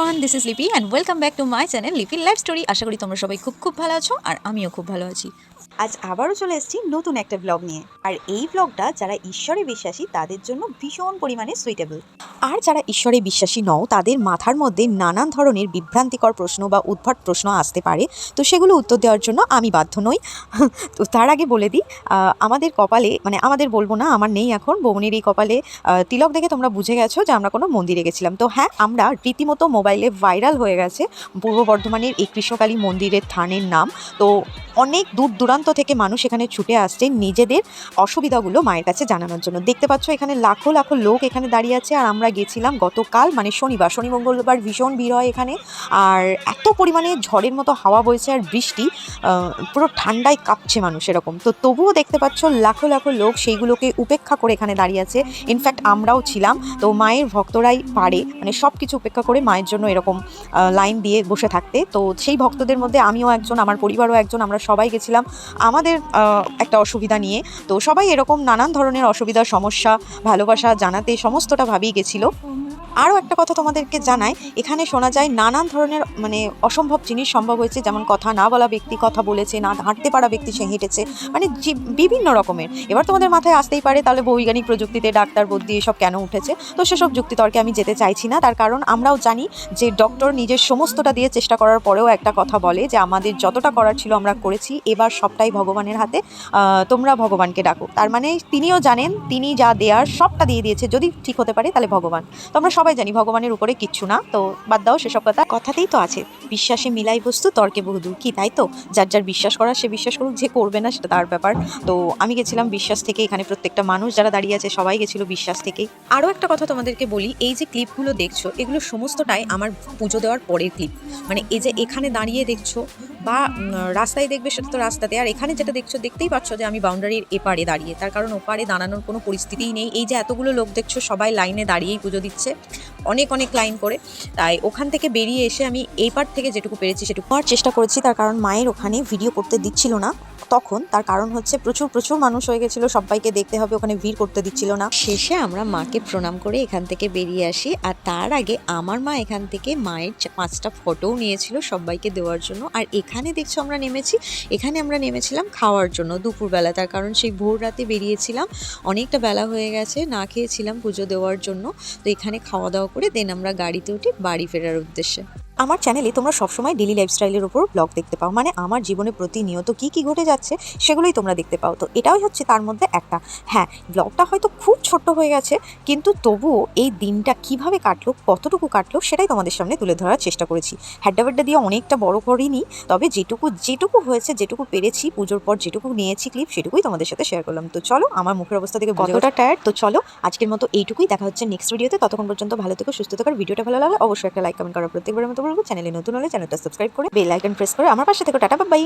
Everyone this is Lipi and welcome back to my channel Lipi life story আশা করি তোমরা সবাই খুব খুব ভালো আছো আর আমিও খুব ভালো আছি। আজ আবারও চলে এসেছি নতুন একটা ব্লগ নিয়ে। আর এই ব্লগটা যারা ঈশ্বরে বিশ্বাসী, তাদের জন্য ভীষণ পরিমাণে সুইটেবল আর যারা ঈশ্বরে বিশ্বাসী নও, তাদের মাথার মধ্যে নানান ধরনের বিভ্রান্তিকর প্রশ্ন বা উদ্ভট প্রশ্ন আসতে পারে। তো সেগুলো উত্তর দেওয়ার জন্য আমি বাধ্য নই। তো তার আগে বলে দিই আমাদের কপালে মানে আমাদের বলব না, আমার নেই এখন, বৌমনির এই কপালে তিলক দেখে তোমরা বুঝে গেছো যে আমরা কোনো মন্দিরে গেছিলাম। তো হ্যাঁ আমরা রীতিমতো মোবাইলে ভাইরাল হয়ে গেছে। পূর্ব বর্ধমানের এই কৃষ্ণকালী মন্দিরের থানের নাম। তো অনেক দূর দূরান্ত থেকে মানুষ এখানে ছুটে আসছে নিজেদের অসুবিধাগুলো মায়ের কাছে জানানোর জন্য। দেখতে পাচ্ছ, এখানে লাখো লাখো লোক এখানে দাঁড়িয়ে আছে আর আমরা গেছিলাম গতকাল মানে শনিবার, শনি মঙ্গলবার ভীষণ ভিড় হয় এখানে। আর এত পরিমাণে ঝড়ের মতো হাওয়া বইছে আর বৃষ্টি। পুরো ঠান্ডায় কাঁপছে মানুষ এরকম। তো তবুও দেখতে পাচ্ছ লাখো লাখো লোক সেইগুলোকে উপেক্ষা করে এখানে দাঁড়িয়ে আছে। ইনফ্যাক্ট আমরাও ছিলাম। তো মায়ের ভক্তরাই পারে। মানে সব কিছু উপেক্ষা করে মায়ের জন্য এরকম লাইন দিয়ে বসে থাকতে। তো সেই ভক্তদের মধ্যে আমিও একজন, আমার পরিবারও একজন, আমরা সবাই গেছিলাম। আমাদের একটা অসুবিধা নিয়ে। তো সবাই এরকম নানান ধরনের অসুবিধা, সমস্যা, ভালোবাসা জানাতে সমস্তটা ভাবেই গেছিল। আরও একটা কথা তোমাদেরকে জানাই, এখানে শোনা যায় নানান ধরনের মানে অসম্ভব জিনিস সম্ভব হয়েছে, যেমন কথা না বলা ব্যক্তি, কথা বলেছে, না হাঁটতে পারা ব্যক্তি সে হেঁটেছে মানে বিভিন্ন রকমের। এবার তোমাদের মাথায় আসতেই পারে, তাহলে বৈজ্ঞানিক প্রযুক্তিতে ডাক্তার, বুদ্ধি, এসব কেন উঠেছে? তো সেসব যুক্তিতর্কে আমি যেতে চাইছি না, তার কারণ আমরাও জানি যে ডক্টর নিজের সমস্তটা দিয়ে চেষ্টা করার পরেও একটা কথা বলে যে আমাদের যতটা করার ছিল আমরা করেছি, এবার সবটাই ভগবানের হাতে তোমরা ভগবানকে ডাকো। তার মানে তিনিও জানেন, তিনি যা দেয়ার সবটা দিয়ে দিয়েছে, যদি ঠিক হতে পারে তাহলে ভগবান। তো আমরা সবাই জানি ভগবানের উপরে কিচ্ছু না, তো বাদ দাও সেসব কথা। কথাতেই তো আছে, বিশ্বাসে মিলাই বস্তু, তর্কে বহুদূর কি তাই তো? যার যার বিশ্বাস করার, সে বিশ্বাস করুক, যে করবে না সেটা তার ব্যাপার। তো আমি গেছিলাম বিশ্বাস থেকে, এখানে প্রত্যেকটা মানুষ যারা দাঁড়িয়ে আছে, সবাই গেছিল বিশ্বাস থেকেই আরও একটা কথা তোমাদেরকে বলি, এই যে ক্লিপগুলো দেখছ, এগুলো সমস্তটাই আমার পুজো দেওয়ার পরের ক্লিপ। মানে এই যে এখানে দাঁড়িয়ে দেখছ বা রাস্তায় দেখবে সেটা তো রাস্তাতে। আর এখানে যেটা দেখছ, দেখতেই পাচ্ছ যে আমি বাউন্ডারির এপারে দাঁড়িয়ে। তার কারণ ওপারে দাঁড়ানোর কোনো পরিস্থিতিই নেই। এই যে এতগুলো লোক দেখছ, সবাই লাইনে দাঁড়িয়েই পুজো দিচ্ছে। অনেক অনেক লাইন করে। তাই ওখান থেকে বেরিয়ে এসে আমি এই পার থেকে যেটুকু পেরেছি সেটুকু পাওয়ার চেষ্টা করেছি। তার কারণ মায়ের ওখানে ভিডিও করতে দিচ্ছিল না। তখন তার কারণ হচ্ছে প্রচুর প্রচুর মানুষ হয়ে গেছিল, সবাইকে দেখতে হবে, ওখানে ভিড় করতে দিচ্ছিল না। শেষে আমরা মাকে প্রণাম করে এখান থেকে বেরিয়ে আসি, আর তার আগে আমার মা এখান থেকে মায়ের পাঁচটা ফটোও নিয়েছিল সবাইকে দেওয়ার জন্য। আর এখানে দেখছ আমরা নেমেছি, এখানে আমরা নেমেছিলাম খাওয়ার জন্য দুপুরবেলা। তার কারণ সেই ভোর রাতে বেরিয়েছিলাম, অনেকটা বেলা হয়ে গেছে, না খেয়েছিলাম পুজো দেওয়ার জন্য। তো এখানে খাওয়া দাওয়া করে দেন আমরা গাড়িতে উঠি বাড়ি ফেরার উদ্দেশ্যে। আমার চ্যানেলে তোমরা সবসময় ডেলি লাইফস্টাইলের উপর ব্লগ দেখতে পাও। মানে আমার জীবনে প্রতিনিয়ত কি কি ঘটে যাচ্ছে সেগুলোই তোমরা দেখতে পাও। তো এটাই হচ্ছে তার মধ্যে একটা। হ্যাঁ ব্লগটা হয়তো খুব ছোট্ট হয়ে গেছে কিন্তু তবুও এই দিনটা কীভাবে কাটলো কতটুকু কাটলো সেটাই তোমাদের সামনে তুলে ধরার চেষ্টা করেছি। হ্যাড্ডা দিয়ে অনেকটা বড় করিনি তবে যেটুকু যেটুকু হয়েছে যেটুকু পেরেছি পুজোর পর যেটুকু নিয়েছি ক্লিপ সেটুকুই তোমাদের সাথে শেয়ার করলাম। তো চলো আমার মুখের অবস্থা থেকে কতটা টায়ার্ড তো চলো আজকের মতো এইটুকুই। দেখা হচ্ছে নেক্সট ভিডিওতে ততক্ষণ পর্যন্ত ভালো থেকো সুস্থ থাকার ভিডিওটা ভালো লাগলে অবশ্যই একটা লাইক কমেন্ট করার প্রত্যেকবারের মতো। বলব চ্যানেলে নতুন হলে চ্যানেলটা সাবস্ক্রাইব করে বেল আইকন প্রেস করে আমার পাশে থেকে। Tata bye